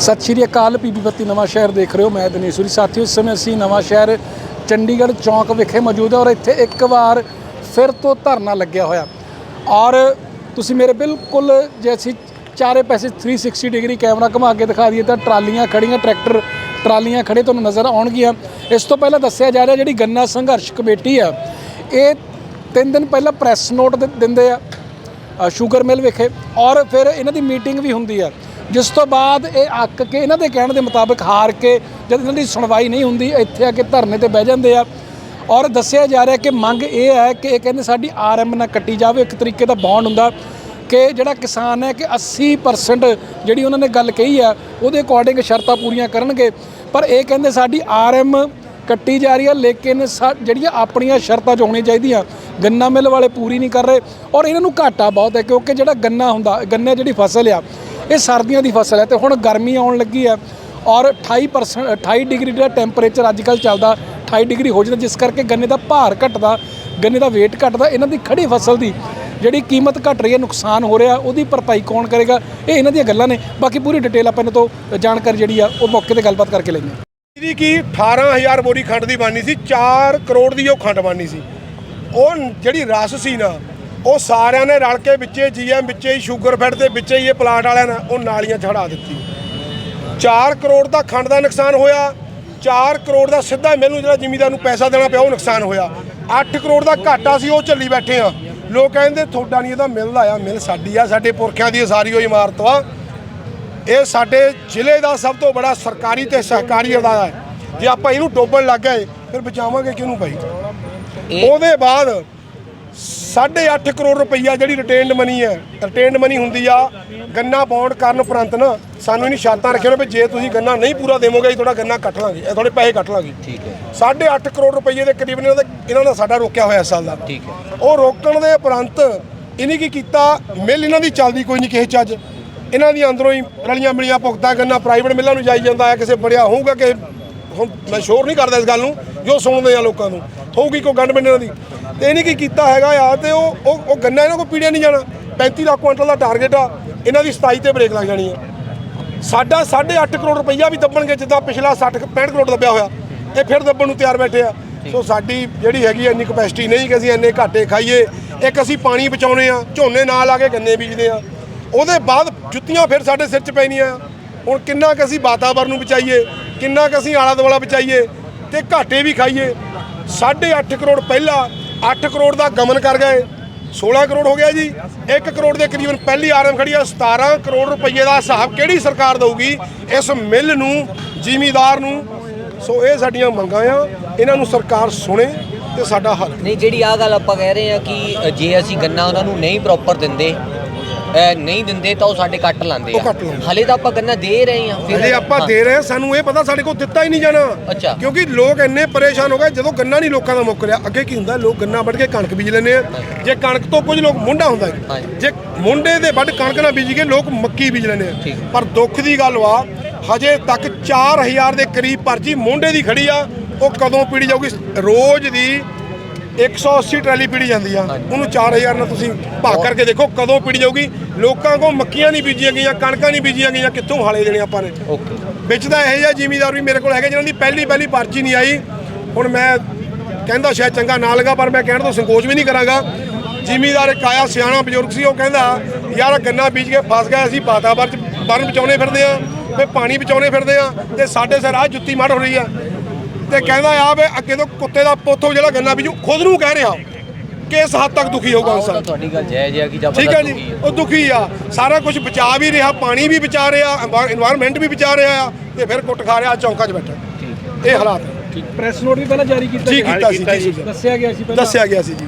ਸਤਿ ਸ਼੍ਰੀ ਅਕਾਲ ਪੀਪੀ ਬੱਤੀ ਨਵਾਂ ਸ਼ਹਿਰ ਦੇਖ ਰਹੇ ਹੋ, ਮੈਂ ਦਿਨੇਸ਼ਵਰੀ ਸਾਥੀਓ, ਇਸ ਸਮੇਂ ਅਸੀਂ ਨਵਾਂ ਸ਼ਹਿਰ ਚੰਡੀਗੜ੍ਹ ਚੌਂਕ ਵਿਖੇ ਮੌਜੂਦ ਹਾਂ ਔਰ ਇੱਥੇ ਇੱਕ ਵਾਰ ਫਿਰ ਤੋਂ ਧਰਨਾ ਲੱਗਿਆ ਹੋਇਆ। ਔਰ ਤੁਸੀਂ ਮੇਰੇ ਬਿਲਕੁਲ ਜੇ ਅਸੀਂ ਚਾਰੇ ਪਾਸੇ 360 ਡਿਗਰੀ ਕੈਮਰਾ ਘੁਮਾ ਕੇ ਦਿਖਾ ਦਈਏ ਤਾਂ ਟਰਾਲੀਆਂ ਖੜੀਆਂ ਟਰੈਕਟਰ ਟਰਾਲੀਆਂ ਖੜੇ ਤੁਹਾਨੂੰ ਨਜ਼ਰ ਆਉਣਗੀਆਂ। ਇਸ ਤੋਂ ਪਹਿਲਾਂ ਦੱਸਿਆ ਜਾ ਰਿਹਾ ਜਿਹੜੀ ਗੰਨਾ ਸੰਘਰਸ਼ ਕਮੇਟੀ ਆ, ਇਹ ਤਿੰਨ ਦਿਨ ਪਹਿਲਾਂ ਪ੍ਰੈਸ ਨੋਟ ਦਿੰਦੇ ਆ ਸ਼ੂਗਰ ਮਿਲ ਵਿਖੇ। ਔਰ ਫਿਰ ਇਹਨਾਂ ਦੀ ਮੀਟਿੰਗ ਵੀ ਹੁੰਦੀ ਆ। ਜਿਸ ਤੋਂ ਬਾਅਦ ਇਹ ਅੱਕ ਕੇ ਇਹਨਾਂ ਦੇ ਕਹਿਣ ਦੇ ਮੁਤਾਬਕ ਹਾਰ ਕੇ ਜਦ ਇਹਨਾਂ ਦੀ ਸੁਣਵਾਈ ਨਹੀਂ ਹੁੰਦੀ, ਇੱਥੇ ਆ ਕੇ ਧਰਨੇ ਤੇ ਬਹਿ ਜਾਂਦੇ ਆ। ਔਰ ਦੱਸਿਆ ਜਾ ਰਿਹਾ ਕਿ ਮੰਗ ਇਹ ਹੈ ਕਿ ਇਹ ਕਹਿੰਦੇ ਸਾਡੀ ਆਰਐਮ ਨਾ ਕੱਟੀ ਜਾਵੇ। ਇੱਕ ਤਰੀਕੇ ਦਾ ਬੌਂਡ ਹੁੰਦਾ ਕਿ ਜਿਹੜਾ ਕਿਸਾਨ ਹੈ ਕਿ 80% ਜਿਹੜੀ ਉਹਨਾਂ ਨੇ ਗੱਲ ਕਹੀ ਆ, ਉਹਦੇ ਅਕੋਰਡਿੰਗ ਸ਼ਰਤਾਂ ਪੂਰੀਆਂ ਕਰਨਗੇ। ਪਰ ਇਹ ਕਹਿੰਦੇ ਸਾਡੀ ਆਰਐਮ ਕੱਟੀ ਜਾ ਰਹੀ ਹੈ ਲੇਕਿਨ ਸਾ- ਜਿਹੜੀਆਂ ਆਪਣੀਆਂ ਸ਼ਰਤਾਂ 'ਚ ਹੋਣੀਆਂ ਚਾਹੀਦੀਆਂ, ਗੰਨਾ ਮਿਲ ਵਾਲੇ ਪੂਰੀ ਨਹੀਂ ਕਰ ਰਹੇ। ਔਰ ਇਹਨਾਂ ਨੂੰ ਘਾਟਾ ਬਹੁਤ ਹੈ ਕਿਉਂਕਿ ਜਿਹੜਾ ਗੰਨਾ ਹੁੰਦਾ, ਗੰਨੇ ਜਿਹੜੀ ਫਸਲ ਆ ਇਹ ਸਰਦੀਆਂ ਦੀ ਫਸਲ ਹੈ ਤੇ ਹੁਣ ਗਰਮੀ ਆਉਣ ਲੱਗੀ ਹੈ ਔਰ 28% 28 ਡਿਗਰੀ ਦਾ ਟੈਂਪਰੇਚਰ ਅੱਜ ਕੱਲ ਚੱਲਦਾ 28 ਡਿਗਰੀ ਹੋ ਜਾਂਦਾ, ਜਿਸ ਕਰਕੇ ਗੰਨੇ ਦਾ ਭਾਰ ਘਟਦਾ, ਗੰਨੇ ਦਾ weight ਘਟਦਾ, ਇਹਨਾਂ ਦੀ ਖੜੀ ਫਸਲ ਦੀ ਜਿਹੜੀ ਕੀਮਤ ਘਟ ਰਹੀ ਹੈ, ਨੁਕਸਾਨ ਹੋ ਰਿਹਾ, ਉਹਦੀ ਭਰਪਾਈ ਕੌਣ ਕਰੇਗਾ, ਇਹ ਇਹਨਾਂ ਦੀਆਂ ਗੱਲਾਂ ਨੇ। ਬਾਕੀ ਪੂਰੀ ਡਿਟੇਲ ਆਪਾਂ ਇਹਨਾਂ ਤੋਂ ਜਾਣਕਾਰੀ ਜਿਹੜੀ ਆ, ਉਹ ਮੌਕੇ ਤੇ ਗੱਲਬਾਤ ਕਰਕੇ ਲੈਂਦੇ ਹਾਂ। ਇਹਦੀ ਕੀ 18000 ਬੋਰੀ ਖੰਡ ਦੀ ਬਣਨੀ ਸੀ 4 ਕਰੋੜ ਦੀ ਉਹ ਖੰਡ ਬਣਨੀ ਸੀ। ਉਹ ਜਿਹੜੀ ਰਸ ਸੀ ਨਾ ਉਹ ਸਾਰਿਆਂ ਨੇ ਰਲ ਕੇ ਵਿੱਚੇ ਜੀਐਮ ਵਿੱਚੇ ਹੀ ਸ਼ੂਗਰ ਫੈਡ ਦੇ ਵਿੱਚੇ ਹੀ ਇਹ ਪਲਾਂਟ ਵਾਲਿਆਂ ਨੇ ਉਹ ਨਾਲੀਆਂ ਛੜਾ ਦਿੱਤੀ। 4 ਕਰੋੜ ਦਾ ਖੰਡ ਦਾ ਨੁਕਸਾਨ ਹੋਇਆ 4 ਕਰੋੜ ਦਾ ਸਿੱਧਾ ਮੈਨੂੰ ਜਿਹੜਾ ਜ਼ਿਮੀਦਾਰ ਨੂੰ ਪੈਸਾ ਦੇਣਾ ਪਿਆ ਉਹ ਨੁਕਸਾਨ ਹੋਇਆ। 8 ਕਰੋੜ ਦਾ ਘਾਟਾ ਸੀ ਉਹ ਝੱਲੀ ਬੈਠੇ ਆ। ਲੋਕ ਕਹਿੰਦੇ ਤੁਹਾਡਾ ਨਹੀਂ ਇਹਦਾ ਮਿਲ ਆਇਆ ਮਿਲ ਸਾਡੀ ਆ ਸਾਡੇ ਪੁਰਖਿਆਂ ਦੀ ਸਾਰੀ ਉਹ ਇਮਾਰਤ ਵਾ। ਇਹ ਸਾਡੇ ਜ਼ਿਲ੍ਹੇ ਦਾ ਸਭ ਤੋਂ ਬੜਾ ਸਰਕਾਰੀ ਤੇ ਸਹਿਕਾਰੀ ਅਦਾਰਾ ਹੈ। ਜੇ ਆਪਾਂ ਇਹਨੂੰ ਡੋਬਣ ਲੱਗ ਗਏ ਫਿਰ ਬਚਾਵਾਂਗੇ ਕਿਹਨੂੰ ਭਾਈ? ਉਹਦੇ ਬਾਅਦ 8.5 ਕਰੋੜ ਰੁਪਈਆ ਜਿਹੜੀ ਰਿਟੇਨਡ ਮਨੀ ਹੈ ਰਿਟੇਨਡ ਮਨੀ ਹੁੰਦੀ ਆ ਗੰਨਾ ਬੌਂਡ ਕਰਨ ਉਪਰੰਤ ਨਾ ਸਾਨੂੰ ਇਹਨੀ ਸ਼ਰਤਾਂ ਰੱਖਿਆ ਨੇ ਵੀ ਜੇ ਤੁਸੀਂ ਗੰਨਾ ਨਹੀਂ ਪੂਰਾ ਦੇਵੋਗੇ ਅਸੀਂ ਤੁਹਾਡਾ ਗੰਨਾ ਕੱਟ ਲਾਂਗੇ ਇਹ ਤੁਹਾਡੇ ਪੈਸੇ ਕੱਟ ਲਾਂਗੇ। ਠੀਕ ਹੈ। 8.5 ਕਰੋੜ ਰੁਪਈਏ ਦੇ ਕਰੀਬ ਇਹਨਾਂ ਦਾ ਇਹਨਾਂ ਦਾ ਸਾਡਾ ਰੋਕਿਆ ਹੋਇਆ ਇਸ ਸਾਲ ਦਾ। ਠੀਕ ਹੈ। ਉਹ ਰੋਕਣ ਦੇ ਉਪਰੰਤ ਇਹਨੇ ਕੀ ਕੀਤਾ? ਮਿਲ ਇਹਨਾਂ ਦੀ ਚੱਲਦੀ ਕੋਈ ਨਹੀਂ ਕਿਸੇ ਚੱਜ ਇਹਨਾਂ ਦੀ ਅੰਦਰੋਂ ਹੀ ਰਲੀਆਂ ਮਿਲੀਆਂ ਭੁਗਤਾ ਕਰਨਾ ਪ੍ਰਾਈਵੇਟ ਮਿੱਲਾਂ ਨੂੰ ਜਾਈ ਜਾਂਦਾ ਹੈ ਕਿਸੇ ਬੜਿਆ ਹੋਊਗਾ ਕਿ ਹੁਣ ਮੈਂ ਸ਼ੋਰ ਨਹੀਂ ਕਰਦਾ ਇਸ ਗੱਲ ਨੂੰ ਜੋ ਸੁਣਦੇ ਆ ਲੋਕਾਂ ਨੂੰ। ਹੋਊਗੀ ਕੋਈ ਗੰਢ ਇਹਨਾਂ ਦੀ। ਤੇ ਇਹਨੇ ਕੀ ਕੀਤਾ ਹੈਗਾ ਆ ਤੇ ਉਹ ਉਹ ਉਹ ਗੰਨਾ ਇਹਨਾਂ ਕੋਲ ਪੀੜਿਆ ਨਹੀਂ ਜਾਣਾ। 35 ਲੱਖ ਕੁਇੰਟਲ ਦਾ ਟਾਰਗੇਟ ਆ। ਇਹਨਾਂ ਦੀ 27 ਤੇ ਬ੍ਰੇਕ ਲੱਗ ਜਾਣੀ ਆ। ਸਾਡਾ 8.5 ਕਰੋੜ ਰੁਪਈਆ ਵੀ ਦੱਬਣਗੇ ਜਿੱਦਾਂ ਪਿਛਲਾ 60 65 ਕਰੋੜ ਦੱਬਿਆ ਹੋਇਆ। ਇਹ ਫਿਰ ਦੱਬਣ ਨੂੰ ਤਿਆਰ ਬੈਠੇ ਆ। ਸੋ ਸਾਡੀ ਜਿਹੜੀ ਹੈਗੀ ਇੰਨੀ ਕਪੈਸਿਟੀ ਨਹੀਂ ਕਿ ਅਸੀਂ ਇੰਨੇ ਘਾਟੇ ਖਾਈਏ। ਇੱਕ ਅਸੀਂ ਪਾਣੀ ਬਚਾਉਣੇ ਆ ਝੋਨੇ ਨਾਲ ਆ ਕੇ ਗੰਨੇ ਬੀਜਦੇ ਆ। ਉਹਦੇ ਬਾਅਦ ਜੁੱਤੀਆਂ ਫਿਰ ਸਾਡੇ ਸਿਰ 'ਚ ਪੈਣੀਆਂ ਹੁਣ ਕਿੰਨਾ ਕੁ ਅਸੀਂ ਵਾਤਾਵਰਨ ਨੂੰ ਬਚਾਈਏ ਕਿੰਨਾ ਕੁ ਅਸੀਂ ਆਲਾ ਦੁਆਲਾ ਬਚਾਈਏ ਤੇ ਘਾਟੇ ਵੀ ਖਾਈਏ। 8.5 ਕਰੋੜ ਪਹਿਲਾਂ 8 ਕਰੋੜ ਦਾ ਗਮਨ ਕਰ ਗਏ 16 ਕਰੋੜ ਹੋ ਗਿਆ ਜੀ। 1 ਕਰੋੜ ਦੇ ਕਰੀਬਨ ਪਹਿਲੀ ਆਰਮ ਖੜੀ ਆ 17 ਕਰੋੜ ਰੁਪਏ ਦਾ ਹਿਸਾਬ ਕਿਹੜੀ ਸਰਕਾਰ ਦਊਗੀ? ਇਸ ਮਿੱਲ ਨੂੰ, ਜ਼ਿਮੀਦਾਰ ਨੂੰ। ਸੋ ਇਹ ਸਾਡੀਆਂ ਮੰਗਾਂ ਆ, ਇਹਨਾਂ ਨੂੰ ਸਰਕਾਰ ਸੁਣੇ ਤੇ ਸਾਡਾ ਹੱਲ ਨਹੀਂ, ਜਿਹੜੀ ਆ ਗੱਲ ਆਪਾਂ ਕਹਿ ਰਹੇ ਆ ਕਿ ਜੇ ਅਸੀਂ ਗੰਨਾ ਉਹਨਾਂ ਨੂੰ ਨਹੀਂ ਪ੍ਰੋਪਰ ਦਿੰਦੇ ਨਹੀਂ ਦਿੰਦੇ ਤਾਂ ਉਹ ਸਾਡੇ ਕੱਟ ਲਾਂਦੇ ਉਹ ਕੱਟ ਲਾਉਂਦੇ। ਹਲੇ ਤਾਂ ਆਪਾਂ ਗੰਨਾ ਦੇ ਰਹੇ ਆ ਜੇ ਆਪਾਂ ਹਾਂ, ਦੇ ਰਹੇ ਹਾਂ ਸਾਨੂੰ ਇਹ ਪਤਾ ਸਾਡੇ ਕੋਲ ਦਿੱਤਾ ਹੀ ਨਹੀਂ ਜਾਣਾ ਅੱਛਾ। ਕਿਉਂਕਿ ਲੋਕ ਇੰਨੇ ਪਰੇਸ਼ਾਨ ਹੋ ਗਏ ਜਦੋਂ ਗੰਨਾ ਨਹੀਂ ਲੋਕਾਂ ਦਾ ਮੁੱਕ ਰਿਹਾ ਅੱਗੇ ਕੀ ਹੁੰਦਾ ਲੋਕ ਗੰਨਾ ਵੱਢ ਕੇ ਕਣਕ ਬੀਜ ਲੈਂਦੇ ਆ ਜੇ ਕਣਕ ਤੋਂ ਕੁਝ ਲੋਕ ਮੁੰਡਾ ਹੁੰਦਾ ਹੈ। ਹਾਂਜੀ। ਜੇ ਮੁੰਡੇ ਦੇ ਵੱਢ ਕਣਕ ਨਾ ਬੀਜ ਕੇ ਲੋਕ ਮੱਕੀ ਬੀਜ ਲੈਂਦੇ ਠੀਕ। ਆ ਪਰ ਦੁੱਖ ਦੀ ਗੱਲ ਵਾ ਹਜੇ ਤੱਕ 4000 ਦੇ ਕਰੀਬ ਪਰਚੀ ਮੁੰਡੇ ਦੀ ਖੜੀ ਆ ਉਹ ਕਦੋਂ ਪੀੜੀ ਜਾਊਗੀ ਰੋਜ਼ ਦੀ 180 ਟਰਾਲੀ ਪੀੜੀ ਜਾਂਦੀ ਆ। ਉਹਨੂੰ 4000 ਨਾਲ ਤੁਸੀਂ ਭਾਗ ਕਰਕੇ ਦੇਖੋ ਕਦੋਂ ਪੀੜੀ ਜਾਊਗੀ। ਲੋਕਾਂ ਕੋਲ ਮੱਕੀਆਂ ਨਹੀਂ ਬੀਜੀਆਂ ਗਈਆਂ ਕਣਕਾਂ ਨਹੀਂ ਬੀਜੀਆਂ ਗਈਆਂ ਕਿੱਥੋਂ ਹਾਲੇ ਦੇਣੇ ਆਪਾਂ ਨੇ? ਓਕੇ। ਵਿੱਚ ਦਾ ਇਹੋ ਜਿਹਾ ਜ਼ਿਮੀਦਾਰ ਵੀ ਮੇਰੇ ਕੋਲ ਹੈਗੇ ਜਿਨ੍ਹਾਂ ਦੀ ਪਹਿਲੀ ਪਹਿਲੀ ਪਰਚੀ ਨਹੀਂ ਆਈ। ਹੁਣ ਮੈਂ ਕਹਿੰਦਾ ਸ਼ਾਇਦ ਚੰਗਾ ਨਾ ਲੱਗਾ ਪਰ ਮੈਂ ਕਹਿਣ ਤੋਂ ਸੰਕੋਚ ਵੀ ਨਹੀਂ ਕਰਾਂਗਾ। ਜ਼ਿਮੀਦਾਰ ਇੱਕ ਆਇਆ ਸਿਆਣਾ ਬਜ਼ੁਰਗ ਸੀ ਉਹ ਕਹਿੰਦਾ ਯਾਰ ਗੰਨਾ ਬੀਜ ਕੇ ਫਸ ਗਏ ਅਸੀਂ ਵਾਤਾਵਰਨ ਬਚਾਉਣੇ ਫਿਰਦੇ ਆ ਤੇ ਪਾਣੀ ਬਚਾਉਣੇ ਫਿਰਦੇ ਆ ਤੇ ਸਾਡੇ ਸਿਰ ਆ ਜੁੱਤੀ ਮੜ ਹੋ ਰਹੀ ਆ। ਤੇ ਕਹਿੰਦਾ ਆ ਵੇ ਅੱਗੇ ਤੋਂ ਕੁੱਤੇ ਦਾ ਪੋਥੋ ਜਿਹੜਾ ਗੰਨਾ ਬੀਜੂ ਖੁਦ ਨੂੰ ਕਹਿ ਰਿਹਾ ਕਿਸ ਹੱਦ ਤੱਕ ਦੁਖੀ ਹੋਊਗਾ ਇਨਸਾਨ। ਤੁਹਾਡੀ ਗੱਲ ਜਾਇਜ਼ ਹੈ ਕਿ ਜਬਰਦਸਤ ਠੀਕ ਹੈ ਜੀ ਉਹ ਦੁਖੀ ਆ। ਸਾਰਾ ਕੁਝ ਬਚਾ ਵੀ ਰਿਹਾ ਪਾਣੀ ਵੀ ਬਚਾ ਰਿਹਾ এনवायरमेंट ਵੀ ਬਚਾ ਰਿਹਾ ਆ ਤੇ ਫਿਰ ਕੁੱਟ ਖਾ ਰਿਹਾ ਚੌਂਕਾਂ 'ਚ ਬੈਠਾ। ਇਹ ਹਾਲਾਤ ਪ੍ਰੈਸ ਨੋਟ ਵੀ ਪਹਿਲਾਂ ਜਾਰੀ ਕੀਤਾ ਸੀ। ਦੱਸਿਆ ਗਿਆ ਸੀ ਪਹਿਲਾਂ। ਦੱਸਿਆ ਗਿਆ ਸੀ ਜੀ।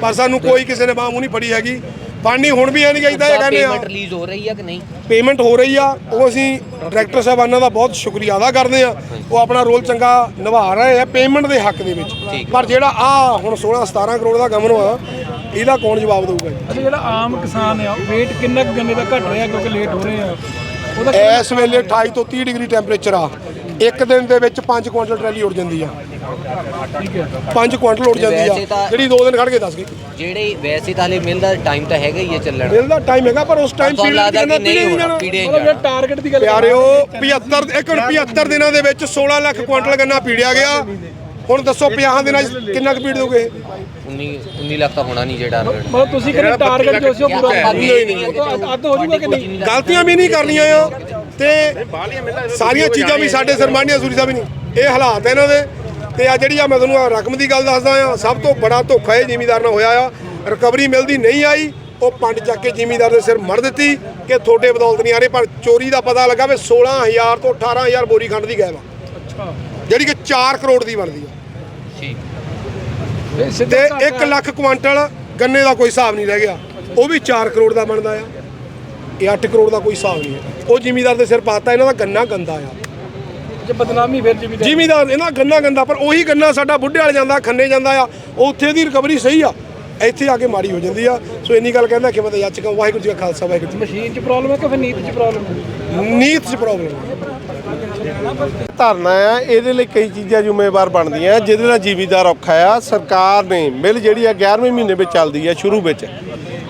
ਪਰ ਸਾਨੂੰ ਕੋਈ ਕਿਸੇ ਨੇ ਬਾਹ ਮੂੰਹ ਨਹੀਂ ਫੜੀ ਹੈਗੀ। ਪਾਣੀ ਹੁਣ ਵੀ ਐ ਨਹੀਂ ਕਹਿੰਦਾ ਇਹ ਕਹਿੰਦੇ ਆ। ਪੇਮੈਂਟ ਰਿਲੀਜ਼ ਹੋ ਰਹੀ ਆ ਕਿ ਨਹੀਂ? ਪੇਮੈਂਟ ਹੋ ਰਹੀ ਆ ਉਹ ਅਸੀਂ ਡਾਇਰੈਕਟਰ ਸਾਹਿਬਾਨਾਂ ਦਾ ਬਹੁਤ ਸ਼ੁਕਰੀਆ ਅਦਾ ਕਰਦੇ ਆ। ਉਹ ਆਪਣਾ ਰੋਲ ਚੰਗਾ ਨਿਭਾ ਰਹੇ ਆ ਪੇਮੈਂਟ ਦੇ ਹੱਕ ਦੇ ਵਿੱਚ। ਪਰ ਜਿਹੜਾ ਆ ਹੁਣ 16 17 ਕਰੋੜ ਦਾ ਗਮਨ ਆ ਇਹਦਾ ਕੌਣ ਜਵਾਬ ਦੇਊਗਾ ਜੀ? ਅੱਛਾ ਜਿਹੜਾ ਆਮ ਕਿਸਾਨ ਆ weight ਕਿੰਨਾ ਕੁ ਗੰਨੇ ਦਾ ਘਟ ਰਿਹਾ ਕਿਉਂਕਿ ਲੇਟ ਹੋ ਰਹੇ ਆ? ਉਹਦਾ ਇਸ ਵੇਲੇ 28 ਤੋਂ 30 ਡਿਗਰੀ ਟੈਂਪਰੇਚਰ ਆ। ਇੱਕ ਦਿਨ ਦੇ ਵਿੱਚ 5 ਕੁਇੰਟਲ ਟਰੈਲੀ ਉੜ ਜਾਂਦੀ ਆ। 5 ਕੁਆਂਟਲ ਉੱਡ ਜਾਂਦੀ ਵੈਸੇ ਆ ਤਾਂ- ਜਿਹੜੀ 2 ਦਿਨ ਖੜ ਕੇ ਦੱਸ ਗਈ। ਜਿਹੜੇ ਵੈਸੇ ਤਾਂ ਹਲੇ ਮਿਲਦਾ ਟਾਈਮ ਤਾਂ ਹੈਗਾ ਹੀ ਹੈ ਚੱਲਣ। ਮਿਲ ਦਾ ਟਾਈਮ ਹੈਗਾ ਪਰ ਉਸ ਟਾਈਮ ਤੁਹਾਨੂੰ ਲੱਗਦਾ ਕਿ ਨਹੀਂ ਹੋਣਾ। ਪੀੜੇ ਟਾਰਗੇਟ ਦੀ ਗੱਲ ਪਿਆਰਿਓ 75 ਇੱਕ ਮਿੰਟ 75 ਦਿਨਾਂ ਦੇ ਵਿੱਚ 16 ਲੱਖ ਕੁਆਂਟਲ ਗੰਨਾ ਪੀੜਿਆ ਗਿਆ। ਹੁਣ ਦੱਸੋ 50 ਦਿਨਾਂ 'ਚ ਕਿੰਨਾ ਕੁ ਪੀੜ ਦੋਗੇ 19 19 ਲੱਖ ਤਾਂ ਹੋਣਾ ਨਹੀਂ ਜਿਹੜਾ ਟਾਰਗੇਟ ਮਤਲਬ ਤੁਸੀਂ ਕਹਿੰਦੇ ਟਾਰਗੇਟ ਜੋ ਸੀ ਉਹ ਪੂਰਾ ਆਪਾਂ ਨਹੀਂ ਨਹੀਂ, ਅੱਧ ਹੋ ਜਾਊਗਾ ਕਿ ਨਹੀਂ? ਗਲਤੀਆਂ ਵੀ ਨਹੀਂ ਕਰਨੀਆਂ ਆ। ਤੇ ਸਾਰੀਆਂ ਚੀਜ਼ਾਂ ਵੀ ਸਾਡੇ ਸਰਮਾਨੀਆਂ ਸੂਰੀ ਸਾਹਿਬ ਨਹੀਂ। ਇਹ ਹਾਲਾਤ ਹੈ ਇਹਨਾਂ ਦੇ। ਤੇ ਆ ਜਿਹੜੀ ਆ ਮੈਂ ਤੁਹਾਨੂੰ ਆਹ ਰਕਮ ਦੀ ਗੱਲ ਦੱਸਦਾ ਆ ਸਭ ਤੋਂ ਬੜਾ ਧੋਖਾ ਇਹ ਜ਼ਿਮੀਦਾਰ ਨਾਲ ਹੋਇਆ ਆ। ਰਿਕਵਰੀ ਮਿਲਦੀ ਨਹੀਂ ਆਈ ਉਹ ਪੰਡ ਚੱਕ ਕੇ ਜ਼ਿਮੀਦਾਰ ਦੇ ਸਿਰ ਮੜ ਦਿੱਤੀ ਕਿ ਤੁਹਾਡੇ ਬਦੌਲਤ ਨਹੀਂ ਆ ਰਹੇ ਪਰ ਚੋਰੀ ਦਾ ਪਤਾ ਲੱਗਾ ਵੀ 16000 ਤੋਂ 18000 ਬੋਰੀ ਖੰਡ ਦੀ ਗਾਇਬ ਆ। ਅੱਛਾ। ਜਿਹੜੀ ਕਿ 4 ਕਰੋੜ ਦੀ ਬਣਦੀ ਆ। ਠੀਕ ਤੇ ਘਾਟਾ 1 ਲੱਖ ਕੁਆਂਟਲ ਗੰਨੇ ਦਾ ਕੋਈ ਹਿਸਾਬ ਨਹੀਂ ਰਹਿ ਗਿਆ। ਉਹ ਵੀ 4 ਕਰੋੜ ਦਾ ਬਣਦਾ ਆ। ਇਹ 8 ਕਰੋੜ ਦਾ ਕੋਈ ਹਿਸਾਬ ਨਹੀਂ ਹੈ। ਉਹ ਜ਼ਿਮੀਦਾਰ ਦੇ ਸਿਰ ਪਾਤਾ ਇਹਨਾਂ ਦਾ ਗੰਨਾ ਗੰਦਾ ਆ। ਬਦਨਾਮੀ ਫਿਰ ਜ਼ਿਮੀਦਾਰ ਇਹਨਾਂ ਗੰਨਾ ਗੰਦਾ ਪਰ ਉਹੀ ਗੰਨਾ ਸਾਡਾ ਬੁੱਢੇ ਵਾਲ ਜਾਂਦਾ ਖੰਨੇ ਜਾਂਦਾ ਆ ਉੱਥੇ ਦੀ ਰਿਕਵਰੀ ਸਹੀ ਆ। ਇੱਥੇ ਆ ਕੇ ਮਾੜੀ ਹੋ ਜਾਂਦੀ ਆ। ਸੋ ਇੰਨੀ ਗੱਲ ਕਹਿੰਦਾ ਕਿ ਮੈਂ ਤਾਂ ਵਾਹਿਗੁਰੂ ਜੀ ਕਾ ਖਾਲਸਾ ਵਾਹਿਗੁਰੂ ਜੀ ਮਸ਼ੀਨ 'ਚ ਪ੍ਰੋਬਲਮ ਹੈ ਕਿ ਫਿਰ ਨੀਤ 'ਚ ਪ੍ਰੋਬਲਮ ਹੈ? ਫਤਿਹ। ਨੀਤ 'ਚ ਪ੍ਰੋਬਲਮ ਧਰਨਾ ਆ ਇਹਦੇ ਲਈ ਕਈ ਚੀਜ਼ਾਂ ਜ਼ਿੰਮੇਵਾਰ ਬਣਦੀਆਂ ਜਿਹਦੇ ਨਾਲ ਜ਼ਿਮੀਦਾਰ ਔਖਾ ਆ। ਸਰਕਾਰ ਨੇ ਮਿਲ ਜਿਹੜੀ ਆ 11ਵੇਂ ਮਹੀਨੇ ਵਿੱਚ ਚੱਲਦੀ ਆ ਸ਼ੁਰੂ ਵਿੱਚ।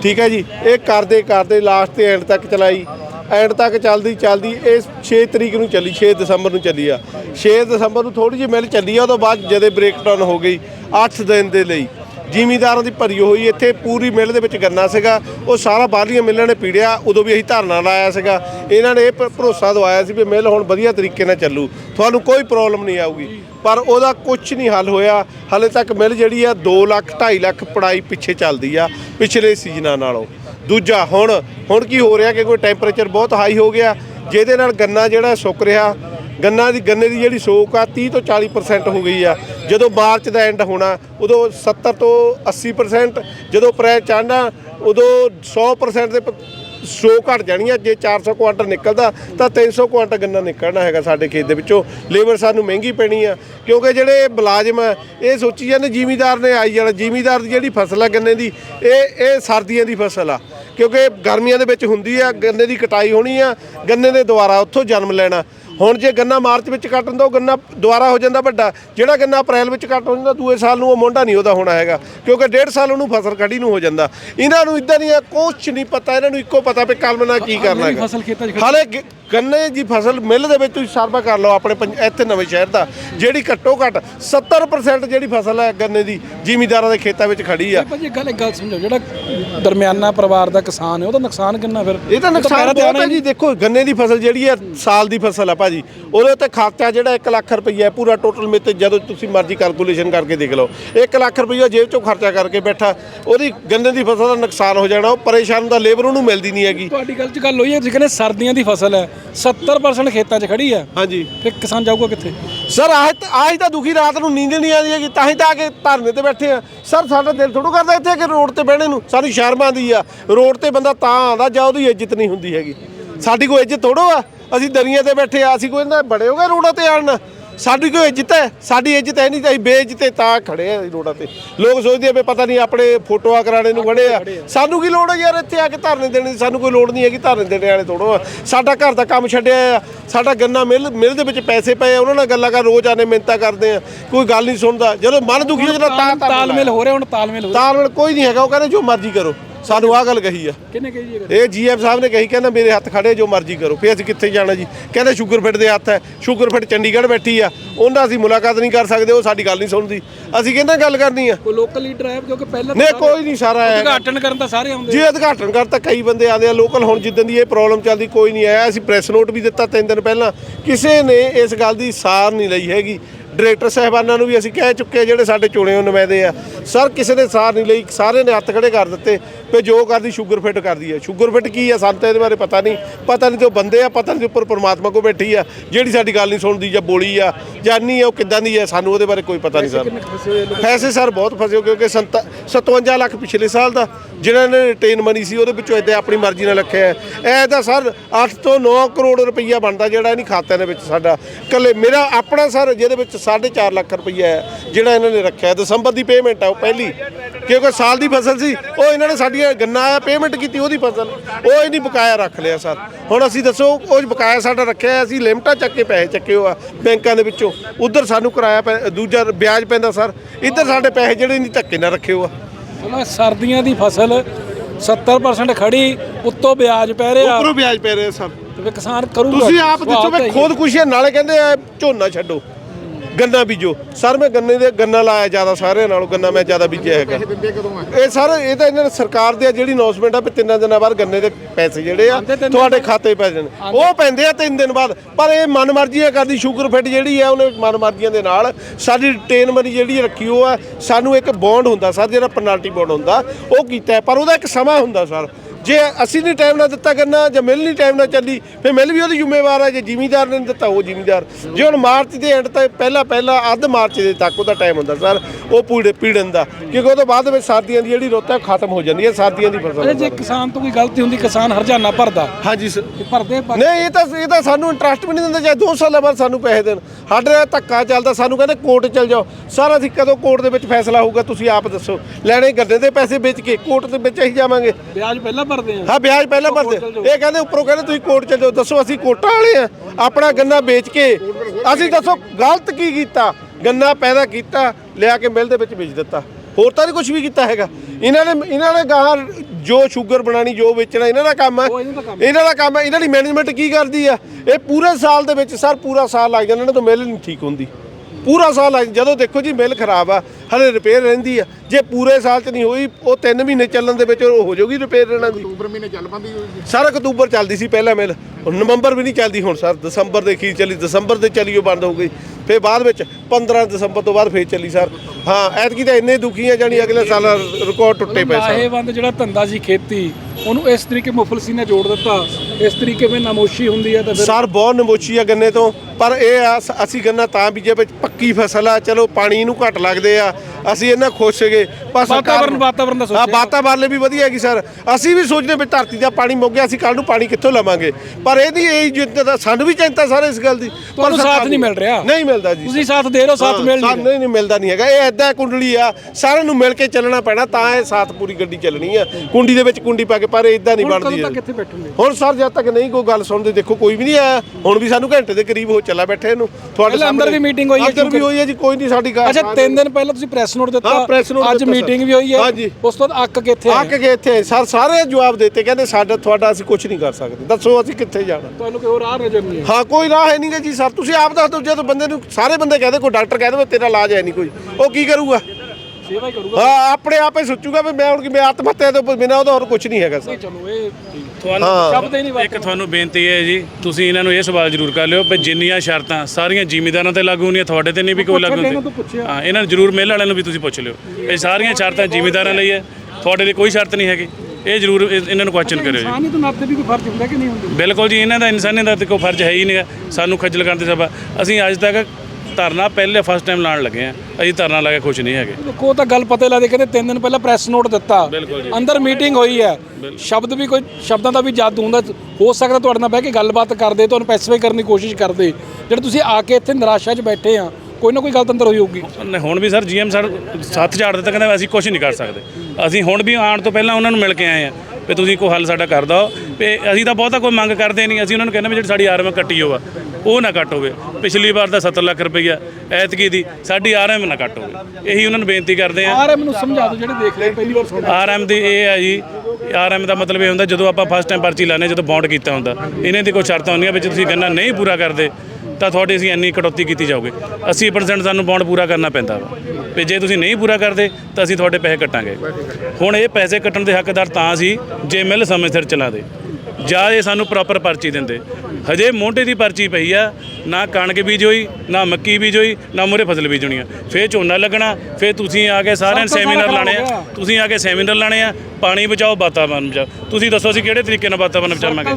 ਠੀਕ ਹੈ ਜੀ ਇਹ ਕਰਦੇ ਕਰਦੇ ਲਾਸਟ ਤੇ ਐਂਡ ਤੱਕ ਚਲਾਈ। ਐਂਡ ਤੱਕ ਚੱਲਦੀ ਚੱਲਦੀ, ਇਹ 6 ਤਰੀਕ ਨੂੰ ਚੱਲੀ 6 ਦਸੰਬਰ ਨੂੰ ਚੱਲੀ ਆ। 6 ਦਸੰਬਰ ਨੂੰ ਥੋੜੀ ਜਿਹੀ ਮਿਲ ਚੱਲੀ ਆ ਉਹ ਤੋਂ ਬਾਅਦ ਜਦੇ ਬ੍ਰੇਕਡਾਊਨ ਹੋ ਗਈ 8 ਦਿਨ ਦੇ ਲਈ। ਜ਼ਿਮੀਦਾਰਾਂ ਦੀ ਭਰੀ ਹੋਈ, ਇੱਥੇ ਪੂਰੀ ਮਿਲ ਦੇ ਵਿੱਚ ਗੰਨਾ ਸੀਗਾ, ਉਹ ਸਾਰਾ ਬਾਹਰਲੀਆਂ ਮਿੱਲਾਂ ਨੇ ਪੀੜਿਆ, ਉਦੋਂ ਵੀ ਅਸੀਂ ਧਰਨਾ ਲਾਇਆ ਸੀਗਾ। ਇਹਨਾਂ ਨੇ ਇਹ ਭਰੋਸਾ ਦਵਾਇਆ ਸੀ ਵੀ ਮਿਲ ਹੁਣ ਵਧੀਆ ਤਰੀਕੇ ਨਾਲ ਚੱਲੂ। ਤੁਹਾਨੂੰ ਕੋਈ ਪ੍ਰੋਬਲਮ ਨਹੀਂ ਆਊਗੀ। ਪਰ ਉਹਦਾ ਕੁਝ ਨਹੀਂ ਹੱਲ ਹੋਇਆ। ਹਲੇ ਤੱਕ ਮਿਲ ਜਿਹੜੀ ਆ 2 ਲੱਖ 2.5 ਲੱਖ ਪੜਾਈ ਪਿੱਛੇ ਚੱਲਦੀ ਆ, ਪਿਛਲੇ ਸੀਜ਼ਨਾਂ ਨਾਲੋਂ। ਦੂਜਾ ਹੁਣ ਹੁਣ ਕੀ ਹੋ ਰਿਹਾ ਕਿ ਕੋਈ ਟੈਂਪਰੇਚਰ ਬਹੁਤ ਹਾਈ ਹੋ ਗਿਆ, ਜਿਹਦੇ ਨਾਲ ਗੰਨਾ ਜਿਹੜਾ ਸੁੱਕ ਰਿਹਾ, ਗੰਨਾ ਦੀ, ਗੰਨੇ ਦੀ ਜਿਹੜੀ ਸੋਕ ਆ 30 ਤੋਂ 40% ਹੋ ਗਈ ਆ। ਜਦੋਂ ਮਾਰਚ ਦਾ ਐਂਡ ਹੋਣਾ, ਉਦੋਂ 70 ਤੋਂ 80% ਜਦੋਂ ਅਪ੍ਰੈਲ ਚੜ੍ਹਨਾ ਉਦੋਂ 100% ਦੇ ਪ- ਸੌ ਘਟ ਜਾਣੀ ਆ ਜੇ 400 ਕੁਆਂਟਲ ਨਿਕਲਦਾ, ਤਾਂ 300 ਕੁਆਂਟਲ ਗੰਨਾ ਨਿਕਲਣਾ ਹੈਗਾ ਸਾਡੇ ਖੇਤ ਦੇ ਵਿੱਚੋਂ। ਲੇਬਰ ਸਾਨੂੰ ਮਹਿੰਗੀ ਪੈਣੀ ਆ, ਕਿਉਂਕਿ ਜਿਹੜੇ ਮੁਲਾਜ਼ਮ ਆ, ਇਹ ਸੋਚੀ ਜਾਂਦੇ ਜ਼ਿਮੀਦਾਰ ਨੇ ਆਈ ਜਾਣਾ ਜ਼ਿਮੀਦਾਰ ਦੀ ਜਿਹੜੀ ਫਸਲ ਆ ਗੰਨੇ ਦੀ, ਇਹ ਇਹ ਸਰਦੀਆਂ ਦੀ ਫਸਲ ਆ। ਕਿਉਂਕਿ ਗਰਮੀਆਂ ਦੇ ਵਿੱਚ ਹੁੰਦੀ ਆ, ਗੰਨੇ ਦੀ ਕਟਾਈ ਹੋਣੀ ਆ, ਗੰਨੇ ਨੇ ਦੁਬਾਰਾ ਉੱਥੋਂ ਜਨਮ ਲੈਣਾ। ਹੁਣ ਜੇ ਗੰਨਾ ਮਾਰਚ ਵਿੱਚ ਕੱਟਣ ਦਾ ਉਹ ਗੰਨਾ ਦੁਬਾਰਾ ਹੋ ਜਾਂਦਾ ਵੱਡਾ। ਜਿਹੜਾ ਗੰਨਾ ਅਪ੍ਰੈਲ ਵਿੱਚ ਕੱਟ ਹੋ ਜਾਂਦਾ ਦੂਏ ਸਾਲ ਨੂੰ ਉਹ ਮੋਢਾ ਨਹੀਂ ਉਹਦਾ ਹੋਣਾ ਹੈਗਾ। ਕਿਉਂਕਿ ਡੇਢ ਸਾਲ ਉਹਨੂੰ ਫਸਲ ਖੜੀ ਨੂੰ ਹੋ ਜਾਂਦਾ। ਇਹਨਾਂ ਨੂੰ ਇਦਾਂ ਨਹੀਂ ਕੁਛ ਨਹੀਂ ਪਤਾ ਇਹਨਾਂ ਨੂੰ ਇੱਕੋ ਪਤਾ ਵੀ ਕਲਮ ਨਾਲ ਕੀ ਕਰਨਾ ਖੜੀ- ਹਾਲੇ ਗੰਨੇ ਦੀ ਫਸਲ ਮਿੱਲ ਦੇ ਵਿੱਚ ਤੁਸੀਂ ਸਰਵਾ ਕਰ ਲਓ ਆਪਣੇ ਪੰਜ- ਇੱਥੇ ਨਵੇਂ ਸ਼ਹਿਰ ਦਾ ਜਿਹੜੀ ਘੱਟੋ ਘੱਟ 70% ਜਿਹੜੀ ਫਸਲ ਹੈ ਗੰਨੇ ਦੀ ਜ਼ਿਮੀਦਾਰਾਂ ਦੇ ਖੇਤਾਂ ਵਿੱਚ ਖੜੀ ਆ। ਭਾਜੀ ਗੱਲ ਇੱਕ ਗੱਲ ਸਮਝੋ ਜਿਹੜਾ ਦਰਮਿਆਨਾ ਪਰਿਵਾਰ ਦਾ ਕਿਸਾਨ ਹੈ ਉਹਦਾ ਨੁਕਸਾਨ ਕਿੰਨਾ ਫਿਰ? ਇਹ ਤਾਂ ਨੁਕਸਾਨ ਤੇ ਬਹੁਤ ਹੈ ਜੀ ਦੇਖੋ ਗੰਨੇ ਦੀ ਫਸਲ ਜਿਹੜੀ ਹੈ ਸਾਲ ਦੀ ਫਸਲ ਆ ਭਾਜੀ। ਉਹਦੇ ਉੱਤੇ ਖਰਚਾ ਜਿਹੜਾ 1 ਲੱਖ ਰੁਪਈਆ ਹੈ ਪੂਰਾ ਟੋਟਲ ਮਿੱਤ ਜਦੋਂ ਤੁਸੀਂ ਮਰਜ਼ੀ ਕੈਲਕੂਲੇਸ਼ਨ ਕਰਕੇ ਦੇਖ ਲਓ। 1 ਲੱਖ ਰੁਪਈਆ ਜੇਬ ਚੋਂ ਖਰਚਾ ਕਰਕੇ ਬੈਠਾ ਉਹਦੀ ਗੰਨੇ ਦੀ ਫਸਲ ਦਾ ਨੁਕਸਾਨ ਹੋ ਜਾਣਾ ਉਹ ਪਰੇਸ਼ਾਨ ਦਾ ਲੇਬਰ ਉਹਨੂੰ ਮਿਲਦੀ ਨਹੀਂ ਹੈਗੀ। ਤੁਹਾਡੀ ਗੱਲ 'ਚ ਗੱਲ ਹੋਈ ਹੈ ਤੁਸੀਂ ਕਹਿੰਦੇ ਸਰਦੀਆਂ ਦੀ ਫਸਲ ਹੈ। 70% ਖੇਤਾਂ 'ਚ ਖੜੀ ਹੈ ਹਾਂਜੀ। ਫਿਰ ਕਿਸਾਨ ਜਾਊਗਾ ਕਿੱਥੇ? ਸਰ ਆਹ ਆਹ ਤਾਂ ਦੁਖੀ ਰਾਤ ਨੂੰ ਨੀਂਦ ਨਹੀਂ ਆਉਂਦੀ ਹੈਗੀ ਤਾਂ ਹੀ ਤਾਂ ਆ ਕੇ ਧਰਨੇ ਤੇ ਬੈਠੇ ਆ। ਸਰ ਸਾਡਾ ਦਿਲ ਥੋੜੂ ਕਰਦਾ ਇੱਥੇ ਕਿ ਰੋਡ ਤੇ ਬਹਿਣੇ ਨੂੰ। ਸਾਨੂੰ ਸ਼ਰਮ ਆਉਂਦੀ ਆ। ਰੋਡ ਤੇ ਬੰਦਾ ਤਾਂ ਆਉਂਦਾ ਜਾਂ ਉਹਦੀ ਇੱਜ਼ਤ ਨਹੀਂ ਹੁੰਦੀ ਹੈਗੀ। ਸਾਡੀ ਕੋਈ ਇੱਜ਼ਤ ਥੋੜੋ ਆ ਅਸੀਂ ਦਰੀਆਂ ਤੇ ਬੈਠੇ ਆ ਅਸੀਂ ਕੋਈ ਨਾ ਬੜੇ ਹੋ ਗਏ ਰੋਡਾਂ ਤੇ ਆਣ ਸਾਡੀ ਕੋਈ ਇੱਜ਼ਤ ਹੈ? ਸਾਡੀ ਇੱਜ਼ਤ ਹੈ ਨਹੀਂ ਤਾਂ ਅਸੀਂ ਬੇਇੱਜ਼ਤੇ ਤਾਂ ਖੜੇ ਆ ਰੋਡਾਂ ਤੇ। ਲੋਕ ਸੋਚਦੇ ਆ ਵੀ ਪਤਾ ਨਹੀਂ ਆਪਣੇ ਫੋਟੋਆਂ ਕਰਾਣੇ ਨੂੰ ਖੜੇ ਆ। ਸਾਨੂੰ ਕੀ ਲੋੜ ਹੈ ਯਾਰ ਇੱਥੇ ਆ ਕੇ ਧਰਨੇ ਦੇਣੇ ਦੀ? ਸਾਨੂੰ ਕੋਈ ਲੋੜ ਨਹੀਂ ਹੈਗੀ ਧਰਨੇ ਦੇਣੇ ਵਾਲੇ ਥੋੜੋ ਸਾਡਾ ਘਰ ਦਾ ਕੰਮ ਛੱਡਿਆ ਆ। ਸਾਡਾ ਗੰਨਾ ਮਿਲ ਮਿਲ ਦੇ ਵਿੱਚ ਪੈਸੇ ਪਏ ਆ। ਉਹਨਾਂ ਨਾਲ ਗੱਲਾਂ ਕਰ ਰੋਜ਼ ਆਨੇ ਮਿੰਤਾ ਕਰਦੇ ਆ। ਕੋਈ ਗੱਲ ਨਹੀਂ ਸੁਣਦਾ। ਜਦੋਂ ਮਨ ਦੁਖੀ ਹੋ ਜਾਂਦਾ ਤਾਂ ਤਾਲਮੇਲ ਹੋ ਰਿਹਾ ਹੁਣ ਤਾਲਮੇਲ ਹੋ ਤਾਲਮੇਲ ਕੋਈ ਨਹੀਂ ਹੈਗਾ ਉਹ ਕਹਿੰਦੇ ਜੋ ਮਰਜ਼ੀ ਕਰੋ। ਸਾਨੂੰ ਆਹ ਗੱਲ ਕਹੀ ਆ। ਕਿਹਨੇ ਕਹੀ ਗੱਲ? ਇਹ ਜੀਐਮ ਸਾਹਿਬ ਨੇ ਕਹੀ ਕਹਿੰਦਾ ਮੇਰੇ ਹੱਥ ਖੜੇ ਜੋ ਮਰਜ਼ੀ ਕਰੋ ਫੇਰ ਅਸੀਂ ਕਿੱਥੇ ਜਾਣਾ ਜੀ? ਕਹਿੰਦੇ ਸ਼ੂਗਰਫਿਟ ਦੇ ਹੱਥ ਹੈ ਸ਼ੂਗਰਫਿਟ ਚੰਡੀਗੜ੍ਹ ਬੈਠੀ ਆ ਉਹਨਾਂ ਅਸੀਂ ਮੁਲਾਕਾਤ ਨਹੀਂ ਕਰ ਸਕਦੇ ਉਹ ਸਾਡੀ ਗੱਲ ਨਹੀਂ ਸੁਣਦੀ। ਅਸੀਂ ਕਹਿੰਦੇ ਗੱਲ ਕਰਨੀ ਆ? ਕੋਈ ਲੋਕਲ ਲੀਡਰ ਆਇਆ ਕਿਉਂਕਿ ਪਹਿਲਾਂ ਨਹੀਂ ਕੋਈ ਨਹੀਂ ਸਾਰਾ ਆਇਆ। ਉਦਘਾਟਨ ਕਰਨ ਤਾਂ ਸਾਰੇ ਆਉਂਦੇ ਜੀ ਉਦਘਾਟਨ ਕਰ ਤਾਂ ਕਈ ਬੰਦੇ ਆਉਂਦੇ ਆ ਲੋਕਲ ਹੁਣ ਜਿੱਦਣ ਦੀ ਇਹ ਪ੍ਰੋਬਲਮ ਚੱਲਦੀ ਕੋਈ ਨਹੀਂ ਆਇਆ। ਅਸੀਂ ਪ੍ਰੈਸ ਨੋਟ ਵੀ ਦਿੱਤਾ ਤਿੰਨ ਦਿਨ ਪਹਿਲਾਂ। ਕਿਸੇ ਨੇ ਇਸ ਗੱਲ ਦੀ ਸਾਰ ਨਹੀਂ ਲਈ ਹੈਗੀ। ਡਾਇਰੈਕਟਰ ਸਾਹਿਬਾਨਾਂ ਨੂੰ ਵੀ ਅਸੀਂ ਕਹਿ ਚੁੱਕੇ ਆ ਜਿਹੜੇ ਸਾਡੇ ਚੁਣੇ ਹੋਏ ਨੁਮਾਇੰਦੇ ਆ। ਸਰ ਕਿਸੇ ਨੇ ਸਾਰ ਨਹੀਂ ਲਈ ਸਾਰੇ ਨੇ ਹੱਥ ਖੜੇ ਕਰ ਦਿੱਤੇ ਵੀ ਜੋ ਕਰਦੀ ਸ਼ੂਗਰ ਫਿਟ ਕਰਦੀ ਹੈ ਸ਼ੂਗਰ ਫਿਟ ਕੀ ਆ ਸਾਨੂੰ ਤਾਂ ਇਹਦੇ ਬਾਰੇ ਪਤਾ ਨਹੀਂ। ਪਤਾ ਨਹੀਂ ਤੇ ਉਹ ਬੰਦੇ ਆ ਪਤਾ ਨਹੀਂ ਉੱਪਰ ਪ੍ਰਮਾਤਮਾ ਕੋ ਬੈਠੀ ਆ ਜਿਹੜੀ ਸਾਡੀ ਗੱਲ ਨਹੀਂ ਸੁਣਦੀ ਜਾਂ ਬੋਲੀ ਆ ਜਾਂ ਨਹੀਂ ਆ ਉਹ ਕਿੱਦਾਂ ਦੀ ਆ ਸਾਨੂੰ ਉਹਦੇ ਬਾਰੇ ਕੋਈ ਪਤਾ ਨਹੀਂ ਸਰ। ਪੈਸੇ ਸਰ ਬਹੁਤ ਫਸੇ ਹੋ ਕਿਉਂਕਿ ਸੰਤ- 57 ਲੱਖ ਪਿਛਲੇ ਸਾਲ ਦਾ। ਜਿਹੜਾ ਇਹਨਾਂ ਨੇ ਰਿਟੇਨ ਮਨੀ ਸੀ, ਉਹਦੇ ਵਿੱਚੋਂ ਇੱਦਾਂ ਆਪਣੀ ਮਰਜ਼ੀ ਨਾਲ ਰੱਖਿਆ ਹੈ। ਇਹ ਤਾਂ ਸਰ 8 ਤੋਂ 9 ਕਰੋੜ ਰੁਪਈਆ ਬਣਦਾ ਜਿਹੜਾ ਇਹਨੀ ਖਾਤਿਆਂ ਦੇ ਵਿੱਚ ਸਾਡਾ। ਕੱਲੇ ਮੇਰਾ ਆਪਣਾ ਸਰ, ਜਿਹਦੇ ਵਿੱਚ 4.5 ਲੱਖ ਰੁਪਈਆ ਹੈ, ਜਿਹੜਾ ਇਹਨਾਂ ਨੇ ਰੱਖਿਆ। ਦਸੰਬਰ ਦੀ ਪੇਮੈਂਟ ਹੈ ਉਹ ਪਹਿਲੀ। ਕਿਉਂਕਿ ਸਾਲ ਦੀ ਫਸਲ ਸੀ, ਉਹ ਇਹਨਾਂ ਨੇ ਸਾਡੀਆਂ ਗੰਨਾ ਆ ਪੇਮੈਂਟ ਕੀਤੀ ਉਹਦੀ ਫਸਲ। ਉਹ ਇਹ ਨਹੀਂ ਬਕਾਇਆ ਰੱਖ ਲਿਆ ਸਰ। ਹੁਣ ਅਸੀਂ ਦੱਸੋ, ਉਹ ਬਕਾਇਆ ਸਾਡਾ ਰੱਖਿਆ ਅਸੀਂ ਲਿਮਟਾਂ ਚੱਕ ਕੇ ਪੈਸੇ ਚੱਕੇ ਹੋ ਬੈਂਕਾਂ ਦੇ ਵਿੱਚੋਂ। ਉਧਰ ਸਾਨੂੰ ਕਿਰਾਇਆ ਪੈ- ਦੂਜਾ ਵਿਆਜ ਪੈਂਦਾ ਸਰ। ਇੱਧਰ ਸਾਡੇ ਪੈਸੇ ਜਿਹੜੇ ਨਹੀਂ ਧੱਕੇ ਨਾਲ ਰੱਖੇ ਹੋ ਚਲੋ ਸਰਦੀਆਂ ਦੀ ਫਸਲ 70% ਖੜੀ ਉੱਤੋਂ ਵਿਆਜ ਪੈ ਰਿਹਾ। ਉੱਪਰੋਂ ਵਿਆਜ ਪੈ ਰਿਹਾ ਸਰ। ਤੇ ਫਿਰ ਕਿਸਾਨ ਕਰੂਗਾ। ਤੁਸੀਂ ਆਪ ਦੱਸੋ ਵੀ ਇਹੀ ਖੁਦ ਖੁਸ਼ੀ ਨਾਲੇ ਕਹਿੰਦੇ ਆ ਝੋਨਾ ਛੱਡੋ। ਗੰਨਾ ਬੀਜੋ। ਸਰ ਮੈਂ ਗੰਨੇ ਦੇ ਗੰਨਾ ਲਾਇਆ ਜ਼ਿਆਦਾ ਸਾਰਿਆਂ ਨਾਲੋਂ ਗੰਨਾ ਮੈਂ ਜ਼ਿਆਦਾ ਬੀਜਿਆ ਹੈਗਾ। ਇਹ ਸਰ ਇਹ ਤਾਂ ਇਹਨਾਂ ਨੇ ਸਰਕਾਰ ਦੇ ਆ ਜਿਹੜੀ ਅਨਾਉਂਸਮੈਂਟ ਆ ਵੀ ਤਿੰਨਾਂ ਦਿਨਾਂ ਬਾਅਦ ਗੰਨੇ ਦੇ ਪੈਸੇ ਜਿਹੜੇ ਆ ਤੁਹਾਡੇ ਖਾਤੇ ਪੈ ਜਾਣ। ਉਹ ਪੈਂਦੇ ਆ ਤਿੰਨ ਦਿਨ ਬਾਅਦ। ਪਰ ਇਹ ਮਨਮਰਜ਼ੀਆਂ ਕਰਦੀ ਸ਼ੂਗਰ ਫਿੱਟ ਜਿਹੜੀ ਆ ਉਹਨੇ ਮਨਮਰਜ਼ੀਆਂ ਦੇ ਨਾਲ ਸਾਡੀ ਰਿਟੇਨ ਮਨੀ ਜਿਹੜੀ ਰੱਖੀ ਉਹ ਆ ਸਾਨੂੰ ਇੱਕ ਬੌਂਡ ਹੁੰਦਾ ਸਰ ਜਿਹੜਾ ਪੈਨਲਟੀ ਬੌਂਡ ਹੁੰਦਾ ਉਹ ਕੀਤਾ ਪਰ ਉਹਦਾ ਇੱਕ ਸਮਾਂ ਹੁੰਦਾ ਸਰ। ਜੇ ਅਸੀਂ ਨਹੀਂ ਟਾਈਮ ਨਾਲ ਦਿੱਤਾ ਕਰਨਾ ਜਾਂ ਮਿਲ ਨਹੀਂ ਟਾਈਮ ਨਾਲ ਚੱਲੀ ਫਿਰ ਮਿਲ ਵੀ ਉਹਦੀ ਜ਼ਿੰਮੇਵਾਰ ਹੈ ਜੇ ਜ਼ਿਮੀਦਾਰ ਨੇ ਦਿੱਤਾ ਉਹ ਜ਼ਿਮੀਦਾਰ। ਜੇ ਹੁਣ ਮਾਰਚ ਦੇ ਐਂਡ ਤੱਕ ਪਹਿਲਾਂ ਪਹਿਲਾਂ ਅੱਧ ਮਾਰਚ ਦੇ ਤੱਕ ਉਹਦਾ ਟਾਈਮ ਹੁੰਦਾ ਸਰ ਉਹ ਪੂੜੇ ਪੀੜਨ ਦਾ। ਕਿਉਂਕਿ ਉਹਦੇ ਬਾਅਦ ਵਿੱਚ ਸਰਦੀਆਂ ਦੀ ਜਿਹੜੀ ਰੁੱਤ ਹੈ ਉਹ ਖਤਮ ਹੋ ਜਾਂਦੀ ਹੈ ਸਰਦੀਆਂ ਦੀ ਫਸਲ ਜੇ ਕਿਸਾਨ ਤੋਂ ਕੋਈ ਗਲਤੀ ਹੁੰਦੀ ਕਿਸਾਨ ਹਰਜਾਨਾ ਭਰਦਾ। ਹਾਂਜੀ ਭਰਦੇ ਨਹੀਂ ਇਹ ਤਾਂ ਇਹ ਤਾਂ ਸਾਨੂੰ ਇੰਟਰਸਟ ਵੀ ਨਹੀਂ ਦਿੰਦੇ ਚਾਹੇ 2 ਸਾਲਾਂ ਬਾਅਦ ਸਾਨੂੰ ਪੈਸੇ ਦੇਣ। ਸਾਡੇ ਨਾਲ ਧੱਕਾ ਚੱਲਦਾ ਸਾਨੂੰ ਕਹਿੰਦੇ ਕੋਰਟ ਚਲ ਜਾਓ। ਸਾਰਾ ਅਸੀਂ ਕਦੋਂ ਕੋਰਟ ਦੇ ਵਿੱਚ ਫੈਸਲਾ ਹੋਊਗਾ ਤੁਸੀਂ ਆਪ ਦੱਸੋ। ਲੈਣੇ ਗੰਨੇ ਦੇ ਪੈਸੇ ਵੇਚ ਕੇ ਕੋਰਟ ਦੇ ਵਿੱਚ ਅਸੀਂ ਜਾਵਾਂਗੇ। ਵਿਆਜ ਪਹਿਲਾਂ ਭਰਦੇ ਆ? ਹਾਂ ਵਿਆਜ ਪਹਿਲਾਂ ਭਰਦੇ ਇਹ ਕਹਿੰਦੇ ਉੱਪਰੋਂ ਕਹਿੰਦੇ ਤੁਸੀਂ ਕੋਰਟ ਚਲ ਜਾਓ। ਦੱਸੋ ਅਸੀਂ ਕੋਰਟਾਂ ਵਾਲੇ ਆ। ਆਪਣਾ ਗੰਨਾ ਵੇਚ ਕੇ ਅਸੀਂ ਦੱਸੋ ਗਲਤ ਕੀ ਕੀਤਾ? ਗੰਨਾ ਪੈਦਾ ਕੀਤਾ ਲਿਆ ਕੇ ਮਿਲ ਦੇ ਵਿੱਚ ਵੇਚ ਦਿੱਤਾ। ਹੋਰ ਤਾਂ ਨਹੀਂ ਕੁਝ ਵੀ ਕੀਤਾ ਹੈਗਾ। ਇਹਨਾਂ ਨੇ ਇਹਨਾਂ ਨੇ ਗਾਹਾਂ ਜੋ ਸ਼ੂਗਰ ਬਣਾਣੀ ਜੋ ਵੇਚਣਾ ਇਹਨਾਂ ਦਾ ਕੰਮ ਹੈ ਇਹਨਾਂ ਦਾ ਕੰਮ ਹੈ ਇਹਨਾਂ ਦੀ ਮੈਨੇਜਮੈਂਟ ਕੀ ਕਰਦੀ ਆ? ਇਹ ਪੂਰੇ ਸਾਲ ਦੇ ਵਿੱਚ ਸਰ ਪੂਰਾ ਸਾਲ ਲੱਗ ਜਾਂਦਾ। ਇਹਨਾਂ ਤੋਂ ਮਿਲ ਨਹੀਂ ਠੀਕ ਹੁੰਦੀ। ਪੂਰਾ ਸਾਲ ਜਦੋਂ ਦੇਖੋ ਜੀ ਮਿਲ ਖਰਾਬ ਆ। ਹਲੇ ਰਿਪੇਅਰ ਰਹਿੰਦੀ ਆ। ਜੇ ਪੂਰੇ ਸਾਲ ਚ ਨਹੀਂ ਹੋਈ ਉਹ 3 ਮਹੀਨੇ ਚੱਲਣ ਦੇ ਵਿੱਚ ਉਹ ਹੋ ਜਾਊਗੀ ਰਿਪੇਅਰ ਇਹਨਾਂ ਦੀ। ਅਕਤੂਬਰ ਮਹੀਨੇ ਚੱਲ ਪੰਦੀ ਸਰ ਅਕਤੂਬਰ ਚੱਲਦੀ ਸੀ ਪਹਿਲਾਂ ਮਿਲ ਹੁਣ ਨਵੰਬਰ ਵੀ ਨਹੀਂ ਚੱਲਦੀ ਹੁਣ ਸਰ। ਦਸੰਬਰ ਦੇ ਕੀ ਚੱਲੀ ਦਸੰਬਰ ਦੇ ਚੱਲੀ ਉਹ ਬੰਦ ਹੋ ਗਈ। ਫਿਰ ਬਾਅਦ ਵਿੱਚ 15 ਦਸੰਬਰ ਤੋਂ ਬਾਅਦ ਫੇਰ ਚੱਲੀ ਸਰ। ਹਾਂ ਐਤਕੀ ਤਾਂ ਇੰਨੇ ਦੁਖੀ ਆ ਜਾਣੀ ਅਗਲੇ ਸਾਲ ਰਿਕਾਰਡ ਟੁੱਟੇ ਪਏ ਸਰ। ਲਾਹੇਵੰਦ ਜਿਹੜਾ ਧੰਦਾ ਸੀ ਖੇਤੀ ਉਹਨੂੰ ਇਸ ਤਰੀਕੇ ਮੁਫਲਸੀ ਨੇ ਜੋੜ ਦਿੱਤਾ। ਇਸ ਤਰੀਕੇ ਵਿੱਚ ਨਾਮੋਸ਼ੀ ਹੁੰਦੀ ਹੈ ਤਾਂ ਫਿਰ ਸਰ ਬਹੁਤ ਨਮੋਚੀ ਆ ਗੰਨੇ ਤੋਂ। ਪਰ ਇਹ ਆ ਸ- ਅਸੀਂ ਗੰਨਾ ਤਾਂ ਬੀਜੇ ਵਿੱਚ ਪੱਕੀ ਫਸਲ ਆ। ਚਲੋ ਪਾਣੀ ਨੂੰ ਘੱਟ ਲੱਗਦੇ ਆ। ਅਸੀਂ ਇਹਨਾਂ ਖੁਸ਼ ਸੀਗੇ। ਪਰ ਵਾਤਾਵਰਨ- ਵਾਤਾਵਰਨ ਦਾ ਸੋਚਿਆ। ਵਾਤਾਵਰਨ ਲਈ ਵੀ ਵਧੀਆ ਹੈਗੀ ਸਰ। ਅਸੀਂ ਵੀ ਸੋਚਦੇ ਵੀ ਧਰਤੀ ਦਾ ਪਾਣੀ ਮੁੱਕ ਗਿਆ ਅਸੀਂ ਕੱਲ ਨੂੰ ਪਾਣੀ ਕਿੱਥੋਂ ਲਵਾਂਗੇ? ਪਰ ਇਹਦੀ ਇਹ ਜਿੱਦ ਦਾ ਸਾਨੂੰ ਵੀ ਚਿੰਤਾ ਸਰ ਇਸ ਗੱਲ ਦੀ। ਪਰ ਤੁਹਾਨੂੰ ਸਾਥ ਨਹੀਂ ਮਿਲ ਰਿਹਾ। ਨਹੀਂ ਮਿਲਦਾ ਜੀ। ਤੁਸੀਂ ਸਾਥ ਦੇ ਰਹੇ ਹੋ ਸਾਥ ਮਿਲ ਨਹੀਂ ਨਹੀਂ ਨਹੀਂ ਮਿਲਦਾ ਨਹੀਂ ਹੈਗਾ। ਇਹ ਐਦਾਂ ਕੁੰਡਲੀ ਆ। ਸਾਰਿਆਂ ਨੂੰ ਮਿਲ ਕੇ ਚੱਲਣਾ ਪੈਣਾ ਤਾਂ ਇਹ ਸਾਥ ਪੂਰੀ ਗੱਡੀ ਚੱਲਣੀ ਆ। ਕੁੰਡੀ ਦੇ ਵਿੱਚ ਕੁੰਡੀ ਪਾ ਕੇ ਪਰ ਇਦਾਂ ਨਹੀਂ ਹੁਣ ਬਣਦੀ ਕਦੋਂ ਹੈ ਤੱਕ ਇੱਥੇ ਬੈਠੋਗੇ? ਹੁਣ ਸਰ ਜਦ ਤੱਕ ਨਹੀਂ ਕੋਈ ਗੱਲ ਸੁਣਦੇ ਦੇਖੋ ਕੋਈ ਵੀ ਨਹੀਂ ਆਇਆ। ਹੁਣ ਵੀ ਸਾਨੂੰ ਘੰਟੇ ਦੇ ਕਰੀਬ ਹੋ ਚੱਲਾ ਬੈਠੇ ਨੂੰ। ਤੁਹਾਡੇ ਅੰਦਰ ਵੀ meeting ਹੋਈ ਹੈ ਅੰਦਰ ਵੀ ਹੋਈ ਹੈ ਜੀ ਕੋਈ ਨਹੀਂ ਸਾਡੀ ਗੱਲ ਅੱਛਾ ਤਿੰਨ ਦਿਨ ਪਹਿਲਾਂ ਤੁਸੀਂ ਪ੍ਰੈਸ ਨੋਟ ਦਿੱਤਾ। ਹਾਂ, press note ਅੱਜ ਦਿੱਤਾ। ਮੀਟਿੰਗ ਵੀ ਹੋਈ ਹੈ। ਹਾਂਜੀ। ਉਸ ਤੋਂ ਬਾਅਦ ਅੱਕ ਕੇ ਇੱਥੇ ਆ ਆਏ। ਕੇ ਗਏ ਇੱਥੇ ਸਰ ਸਾਰੇ ਜਵਾਬ ਦਿੱਤੇ। ਕਹਿੰਦੇ ਸਾਡਾ ਤੁਹਾਡਾ ਅਸੀਂ ਕੁਝ ਨਹੀਂ ਕਰ ਸਕਦੇ। ਦੱਸੋ ਅਸੀਂ ਕਿੱਥੇ ਜਾਣਾ। ਤੁਹਾਨੂੰ ਕੋਈ ਹੋਰ ਰਾਹ ਨਜ਼ਰ ਨਹੀਂ ਹੈ? ਹਾਂ ਕੋਈ ਰਾਹ ਹੈ ਜੀ ਸਰ। ਤੁਸੀਂ ਆਪ ਦੱਸ ਦਿਓ ਜਦੋਂ ਬੰਦੇ ਨੂੰ ਸਾਰੇ ਬੰਦੇ ਕਹਦੇ ਕੋਈ ਡਾਕਟਰ ਕਹਦੇ ਵੀ ਤੇਰਾ ਇਲਾਜ ਹੈ ਨਹੀਂ ਕੋਈ। ਉਹ ਕੀ ਕਰੂਗਾ? ਸੇਵਾ ਹੀ ਕਰੂਗਾ। ਹਾਂ ਆਪਣੇ ਆਪੇ ਸੋਚੂਗਾ ਵੀ ਮੈਂ ਹੁਣ ਕਿ ਮੈਂ ਆਤਮ ਹੱਤਿਆ ਤੋਂ ਬਿਨਾਂ ਉਹਦਾ ਹੋਰ ਕੁਝ ਨਹੀਂ ਹੈਗਾ ਸਰ। ਚਲੋ ਇਹ ਤੁਹਾਨੂੰ ਸ਼ਬਦ ਹੀ ਨਹੀਂ ਇੱਕ ਤੁਹਾਨੂੰ ਬੇਨਤੀ ਹੈ ਜੀ ਤੁਸੀਂ ਇਹਨਾਂ ਨੂੰ ਇਹ ਸਵਾਲ ਜ਼ਰੂਰ ਕਰ ਲਿਓ ਵੀ ਜਿੰਨੀਆਂ ਸ਼ਰਤਾਂ ਸਾਰੀਆਂ ਜ਼ਿਮੀਦਾਰਾਂ ਤੇ ਲਾਗੂ ਹੁੰਦੀਆਂ ਤੁਹਾਡੇ ਤੇ ਨਹੀਂ ਵੀ ਕੋਈ ਲਾਗੂ ਤੋਂ ਹੁੰਦੀ। ਹਾਂ ਇਹਨਾਂ ਨੂੰ ਜ਼ਰੂਰ ਮਿਲ ਵਾਲਿਆਂ ਨੂੰ ਵੀ ਤੁਸੀਂ ਪੁੱਛ ਲਿਓ। ਇਹ ਸਾਰੀਆਂ ਸ਼ਰਤਾਂ ਜ਼ਿਮੀਦਾਰਾਂ ਲਈ ਹੈ ਤੁਹਾਡੇ ਲਈ ਕੋਈ ਸ਼ਰਤ ਨਹੀਂ ਹੈਗੀ। ਇਹ ਜ਼ਰੂਰ ਇਹ- ਇਹਨਾਂ ਨੂੰ ਕੁਐਸਚਨ ਕਰਿਓ ਜੀ। ਇਨਸਾਨੀ ਤੋਂ ਨਾਤੇ ਵੀ ਕੋਈ ਫਰਜ਼ ਹੁੰਦਾ ਕਿ ਨਹੀਂ ਹੁੰਦਾ? ਬਿਲਕੁਲ ਜੀ ਇਹਨਾਂ ਦਾ ਇਨਸਾਨੀਅਤ ਦਾ ਤੇ ਕੋਈ ਫਰਜ਼ ਹੈ ਹੀ ਨਹੀਂ। ਸਾਨੂੰ ਖੱਜਲ ਕਰਨ ਦੇ ਸਭਾ ਅਸੀਂ ਅੱਜ ਤੱਕ ਧਰਨਾ ਪਹਿਲੇ ਫਸਟ ਟਾਈਮ ਲਾਉਣ ਲੱਗੇ ਆ। ਅਸੀਂ ਧਰਨਾ ਲਾ ਕੇ ਖੁਸ਼ ਨਹੀਂ ਹੈਗੇ। ਉਹ ਤਾਂ ਗੱਲ ਪਤਾ ਲੱਗਦੀ ਕਹਿੰਦੇ ਤਿੰਨ ਦਿਨ ਪਹਿਲਾਂ ਪ੍ਰੈਸ ਨੋਟ ਦਿੱਤਾ। ਅੰਦਰ ਮੀਟਿੰਗ ਹੋਈ ਹੈ। ਸ਼ਬਦ ਵੀ ਕੋਈ ਸ਼ਬਦਾਂ ਦਾ ਵੀ ਜਾਦੂ ਹੁੰਦਾ। ਹੋ ਸਕਦਾ ਤੁਹਾਡੇ ਨਾਲ ਬਹਿ ਕੇ ਗੱਲਬਾਤ ਕਰਦੇ ਤੁਹਾਨੂੰ ਪੈਸੀਫਾਈ ਕਰਨ ਦੀ ਕੋਸ਼ਿਸ਼ ਕਰਦੇ। ਜਿਹੜੇ ਤੁਸੀਂ ਆ ਕੇ ਇੱਥੇ ਨਿਰਾਸ਼ਾ 'ਚ ਬੈਠੇ ਆ ਕੋਈ ਨਾ ਕੋਈ ਗੱਲ ਤਾਂ ਅੰਦਰ ਹੋਈ ਹੋਊਗੀ ਹੁਣ ਵੀ ਸਰ ਜੀਐਮ ਸਰ ਸੱਤ ਝਾੜ ਦਿੱਤਾ ਕਹਿੰਦਾ ਅਸੀਂ ਕੁਝ ਨਹੀਂ ਕਰ ਸਕਦੇ। ਅਸੀਂ ਹੁਣ ਵੀ ਆਉਣ ਤੋਂ ਪਹਿਲਾਂ ਉਹਨਾਂ ਨੂੰ ਮਿਲ ਕੇ ਆਏ ਆ। ਵੀ ਤੁਸੀਂ ਕੋਈ ਹੱਲ ਸਾਡਾ ਕਰ ਦਿਓ ਵੀ ਅਸੀਂ ਤਾਂ ਬਹੁਤਾ ਕੋਈ ਮੰਗ ਕਰਦੇ ਨਹੀਂ। ਅਸੀਂ ਉਹਨਾਂ ਨੂੰ ਕਹਿੰਦੇ ਵੀ ਜਿਹੜੀ ਸਾਡੀ ਆਰਐਮ ਕੱਟੀ ਹੋਵਾ ਉਹ ਨਾ ਕੱਟ ਹੋਵੇ। ਪਿਛਲੀ ਵਾਰ ਦਾ 70 ਲੱਖ ਰੁਪਈਆ ਐਤਕੀ ਦੀ ਸਾਡੀ ਆਰਐਮ ਨਾ ਕੱਟ ਹੋਵੇ। ਇਹੀ ਉਹਨਾਂ ਨੂੰ ਬੇਨਤੀ ਕਰਦੇ ਆ ਆਰਐਮ ਨੂੰ ਸਮਝਾ ਦਿਓ ਜਿਹੜੇ ਦੇਖ ਰਹੇ ਪਹਿਲੀ ਵਾਰ ਸੁਣ ਆਰਐਮ ਦੀ ਇਹ ਹੈ ਜੀ ਆਰਐਮ ਦਾ ਮਤਲਬ ਇਹ ਹੁੰਦਾ ਜਦੋਂ ਆਪਾਂ ਫਸਟ ਟਾਈਮ ਪਰਚੀ ਲਾਣੇ ਜਦੋਂ ਬੌਂਡ ਕੀਤਾ ਹੁੰਦਾ। ਇਹਨਾਂ ਦੀ ਕੋਈ ਸ਼ਰਤਾਂ ਹੁੰਦੀਆਂ ਵਿੱਚ ਤੁਸੀਂ ਗੰਨਾ ਨਹੀਂ ਪੂਰਾ ਕਰਦੇ ਤਾਂ ਤੁਹਾਡੀ ਅਸੀਂ ਇੰਨੀ ਕਟੌਤੀ ਕੀਤੀ ਜਾਊਗੀ। 80% ਸਾਨੂੰ ਬੌਂਡ ਪੂਰਾ ਕਰਨਾ ਪੈਂਦਾ ਵਾ। ਵੀ ਜੇ ਤੁਸੀਂ ਨਹੀਂ ਪੂਰਾ ਕਰਦੇ, ਤਾਂ ਅਸੀਂ ਤੁਹਾਡੇ ਪੈਸੇ ਕੱਟਾਂਗੇ। ਹੁਣ ਇਹ ਪੈਸੇ ਕੱਟਣ ਦੇ ਹੱਕਦਾਰ ਤਾਂ ਸੀ ਜੇ ਮਿਲ ਸਮੇਂ ਸਿਰ ਚਲਾ ਦੇ ਜਾਂ ਇਹ ਸਾਨੂੰ ਪ੍ਰੋਪਰ ਪਰਚੀ ਦਿੰਦੇ। ਹਜੇ ਮੋਢੇ ਦੀ ਪਰਚੀ ਪਈ ਆ ਨਾ ਕਣਕ ਬੀਜ ਹੋਈ ਨਾ ਮੱਕੀ ਬੀਜ ਹੋਈ ਨਾ ਮੂਰੇ ਫਸਲ ਬੀਜਣੀ ਆ। ਫੇਰ ਝੋਨਾ ਲੱਗਣਾ ਫੇਰ ਤੁਸੀਂ ਆ ਕੇ ਸਾਰਿਆਂ ਨੇ ਸੈਮੀਨਾਰ ਲਾਣੇ ਆ। ਤੁਸੀਂ ਆ ਕੇ ਸੈਮੀਨਾਰ ਲਾਣੇ ਆ ਪਾਣੀ ਬਚਾਓ ਵਾਤਾਵਰਨ ਬਚਾਓ। ਤੁਸੀਂ ਦੱਸੋ ਅਸੀਂ ਕਿਹੜੇ ਤਰੀਕੇ ਨਾਲ ਵਾਤਾਵਰਨ ਬਚਾਵਾਂਗੇ?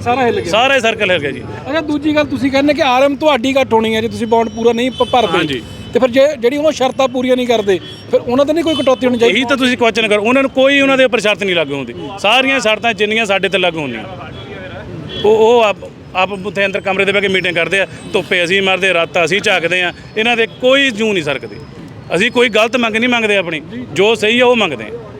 ਸਾਰਾ ਸਰਕਲ ਹਿਲ ਗਿਆ ਜੀ। ਅੱਛਾ ਦੂਜੀ ਗੱਲ ਤੁਸੀਂ ਕਹਿੰਦੇ ਕਿ ਆਰਐਮ ਤੁਹਾਡੀ ਘੱਟ ਹੋਣੀ ਹੈ ਜੇ ਤੁਸੀਂ ਬੌਂਡ ਪੂਰਾ ਨਹੀਂ ਭਰਦੇ। ਹਾਂਜੀ। ਤੇ ਫਿਰ ਜੇ ਜਿਹੜੀ ਉਹ ਸ਼ਰਤਾਂ ਪੂਰੀਆਂ ਨਹੀਂ ਕਰਦੇ ਫਿਰ ਉਹਨਾਂ ਤੇ ਨਹੀਂ ਕੋਈ ਕਟੌਤੀ ਹੋਣੀ ਚਾਹੀਦੀ? ਇਹੀ ਤਾਂ ਤੁਸੀਂ ਕੁਐਸਚਨ ਕਰੋ। ਉਹਨਾਂ ਨੂੰ ਕੋਈ ਉਹਨਾਂ ਦੇ ਉੱਪਰ ਸ਼ਰਤ ਨਹੀਂ ਲਾਗੂ ਹੁੰਦੀ। ਸਾਰੀਆਂ ਸ਼ਰਤਾਂ ਜਿੰਨੀਆਂ ਸਾਡੇ ਤੇ ਲਾਗੂ ਹੁੰਦੀਆਂ। ਉਹ ਉਹ ਆਪ ਆਪ ਉੱਥੇ ਅੰਦਰ ਕਮਰੇ ਦੇ ਬਹਿ ਕੇ ਮੀਟਿੰਗ ਕਰਦੇ ਆ, ਧੁੱਪੇ ਅਸੀਂ ਮਰਦੇ, ਰਾਤਾਂ ਅਸੀਂ ਝਾਕਦੇ ਆ। ਇਹਨਾਂ ਦੇ ਕੋਈ ਜੂ ਨਹੀਂ ਸਰਕਦੀ। ਅਸੀਂ ਕੋਈ ਗਲਤ ਮੰਗ ਨਹੀਂ ਮੰਗਦੇ ਆਪਣੀ। ਜੋ ਸਹੀ ਆ ਉਹ ਮੰਗਦੇ ਆ।